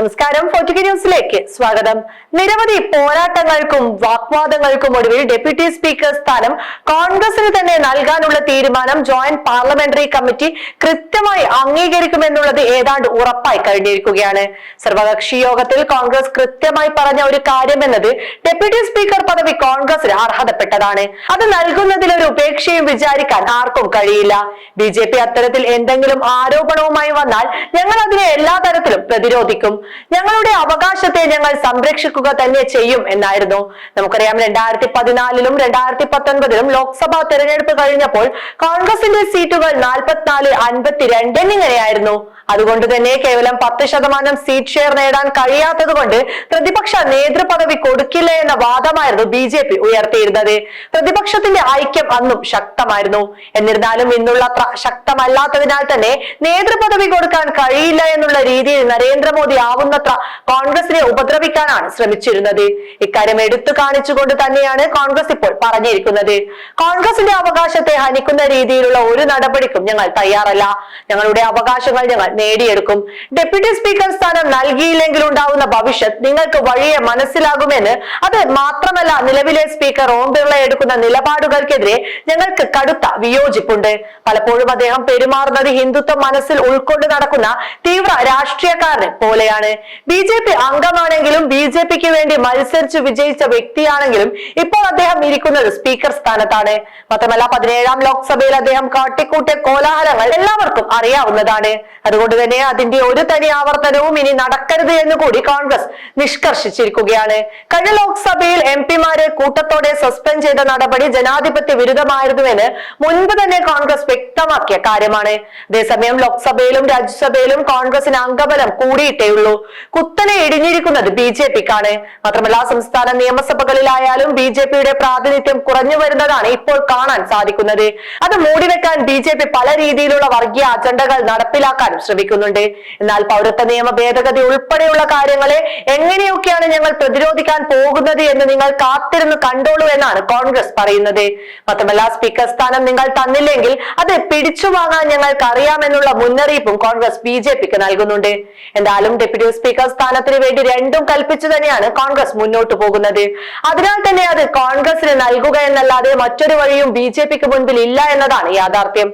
നമസ്കാരം. ഫോർട്ടിക്ക ന്യൂസിലേക്ക് സ്വാഗതം. നിരവധി പോരാട്ടങ്ങൾക്കും വാഗ്വാദങ്ങൾക്കും ഒടുവിൽ ഡെപ്യൂട്ടി സ്പീക്കർ സ്ഥാനം കോൺഗ്രസിന് തന്നെ നൽകാനുള്ള തീരുമാനം ജോയിന്റ് പാർലമെന്ററി കമ്മിറ്റി കൃത്യമായി അംഗീകരിക്കുമെന്നുള്ളത് ഏതാണ്ട് ഉറപ്പായി കഴിഞ്ഞിരിക്കുകയാണ്. സർവകക്ഷി യോഗത്തിൽ കോൺഗ്രസ് കൃത്യമായി പറഞ്ഞ ഒരു കാര്യം എന്നത് ഡെപ്യൂട്ടി സ്പീക്കർ പദവി കോൺഗ്രസിന് അർഹതപ്പെട്ടതാണ്. അത് നൽകുന്നതിൽ ഒരു ഉപേക്ഷയും വിചാരിക്കാൻ ആർക്കും കഴിയില്ല. ബി അത്തരത്തിൽ എന്തെങ്കിലും ആരോപണവുമായി വന്നാൽ ഞങ്ങൾ അതിനെ എല്ലാ തരത്തിലും പ്രതിരോധിക്കും. ഞങ്ങളുടെ അവകാശത്തെ ഞങ്ങൾ സംരക്ഷിക്കുക തന്നെ ചെയ്യും എന്നായിരുന്നു. നമുക്കറിയാം രണ്ടായിരത്തി പതിനാലിലും രണ്ടായിരത്തി പത്തൊൻപതിലും ലോക്സഭാ തെരഞ്ഞെടുപ്പ് കഴിഞ്ഞപ്പോൾ കോൺഗ്രസിന്റെ സീറ്റുകൾ നാൽപ്പത്തിനാല് അൻപത്തിരണ്ട് എന്നിങ്ങനെയായിരുന്നു. അതുകൊണ്ട് തന്നെ കേവലം പത്ത് ശതമാനം സീറ്റ് ഷെയർ നേടാൻ കഴിയാത്തത് കൊണ്ട് പ്രതിപക്ഷ നേതൃപദവി കൊടുക്കില്ല എന്ന വാദമായിരുന്നു ബി ജെ പി ഉയർത്തിയിരുന്നത്. പ്രതിപക്ഷത്തിന്റെ ഐക്യം അന്നും ശക്തമായിരുന്നു. എന്നിരുന്നാലും ഇന്നുള്ള അത്ര ശക്തമല്ലാത്തതിനാൽ തന്നെ നേതൃപദവി കൊടുക്കാൻ കഴിയില്ല എന്നുള്ള രീതിയിൽ നരേന്ദ്രമോദി ആവുന്നത്ര കോൺഗ്രസിനെ ഉപദ്രവിക്കാനാണ് ശ്രമിച്ചിരുന്നത്. ഇക്കാര്യം എടുത്തു കാണിച്ചുകൊണ്ട് തന്നെയാണ് കോൺഗ്രസ് ഇപ്പോൾ പറഞ്ഞിരിക്കുന്നത്. കോൺഗ്രസിന്റെ അവകാശത്തെ ഹനിക്കുന്ന രീതിയിലുള്ള ഒരു നടപടിക്കും ഞങ്ങൾ തയ്യാറല്ല. ഞങ്ങളുടെ അവകാശങ്ങൾ ഞങ്ങൾ നേടിയെടുക്കും. ഡെപ്യൂട്ടി സ്പീക്കർ സ്ഥാനം നൽകിയില്ലെങ്കിൽ ഉണ്ടാവുന്ന ഭവിഷ്യത്ത് നിങ്ങൾക്ക് വഴിയെ മനസ്സിലാകുമെന്ന് അത് മാത്രമല്ല നിലവിലെ സ്പീക്കർ ഓം ബിർള എടുക്കുന്ന നിലപാടുകൾക്കെതിരെ ഞങ്ങൾക്ക് കടുത്ത വിയോജിപ്പുണ്ട്. പലപ്പോഴും അദ്ദേഹം പെരുമാറുന്നത് ഹിന്ദുത്വം മനസ്സിൽ ഉൾക്കൊണ്ട് നടക്കുന്ന തീവ്ര രാഷ്ട്രീയക്കാരനെ പോലെയാണ്. ബി ജെ പി അംഗമാണെങ്കിലും ബി ജെ പിക്ക് വേണ്ടി മത്സരിച്ച് വിജയിച്ച വ്യക്തിയാണെങ്കിലും ഇപ്പോൾ അദ്ദേഹം ഇരിക്കുന്നത് സ്പീക്കർ സ്ഥാനത്താണ്. മാത്രമല്ല പതിനേഴാം ലോക്സഭയിൽ അദ്ദേഹം കാട്ടിക്കൂട്ടിയ കോലാഹലങ്ങൾ എല്ലാവർക്കും അറിയാവുന്നതാണ്. അതുകൊണ്ട് തന്നെ അതിന്റെ ഒരു തനി ആവർത്തനവും ഇനി നടക്കരുത് എന്ന് കൂടി കോൺഗ്രസ് നിഷ്കർഷിച്ചിരിക്കുകയാണ്. കഴിഞ്ഞ ലോക്സഭയിൽ എം പിമാരെ കൂട്ടത്തോടെ സസ്പെൻഡ് ചെയ്ത നടപടി ജനാധിപത്യ വിരുദ്ധമായിരുന്നുവെന്ന് മുൻപ് തന്നെ കോൺഗ്രസ് വ്യക്തമാക്കിയ കാര്യമാണ്. അതേസമയം ലോക്സഭയിലും രാജ്യസഭയിലും കോൺഗ്രസിന് അംഗബലം കൂടിയിട്ടേയുള്ളൂ കുത്തനെ ഇടിഞ്ഞിരിക്കുന്നത് ബി ജെ പിക്കാണ്. മാത്രമല്ല സംസ്ഥാന നിയമസഭകളിലായാലും ബി ജെ പിയുടെ പ്രാതിനിധ്യം കുറഞ്ഞു വരുന്നതാണ് ഇപ്പോൾ കാണാൻ സാധിക്കുന്നത്. അത് മൂടിവെക്കാൻ ബി ജെ പി പല രീതിയിലുള്ള വർഗീയ അജണ്ടകൾ നടപ്പിലാക്കാനും ശ്രമിക്കുന്നുണ്ട്. എന്നാൽ പൗരത്വ നിയമ ഭേദഗതി ഉൾപ്പെടെയുള്ള കാര്യങ്ങളെ എങ്ങനെയൊക്കെയാണ് ഞങ്ങൾ പ്രതിരോധിക്കാൻ പോകുന്നത് എന്ന് നിങ്ങൾ കാത്തിരുന്ന് കണ്ടോളൂ എന്നാണ് കോൺഗ്രസ് പറയുന്നത്. മാത്രമല്ല സ്പീക്കർ സ്ഥാനം നിങ്ങൾ തന്നില്ലെങ്കിൽ അത് പിടിച്ചു വാങ്ങാൻ ഞങ്ങൾക്ക് അറിയാമെന്നുള്ള മുന്നറിയിപ്പും കോൺഗ്രസ് ബി ജെ പിക്ക് നൽകുന്നുണ്ട്. എന്തായാലും ഡെപ്യൂട്ടി സ്പീക്കർ സ്ഥാനത്തിന് വേണ്ടി രണ്ടും കൽപ്പിച്ചു തന്നെയാണ് കോൺഗ്രസ് മുന്നോട്ട് പോകുന്നത്. അതിനാൽ തന്നെ അത് കോൺഗ്രസിന് നൽകുക എന്നല്ലാതെ മറ്റൊരു വഴിയും ബി ജെ പിക്ക് മുൻപിൽ ഇല്ല എന്നതാണ് യാഥാർത്ഥ്യം.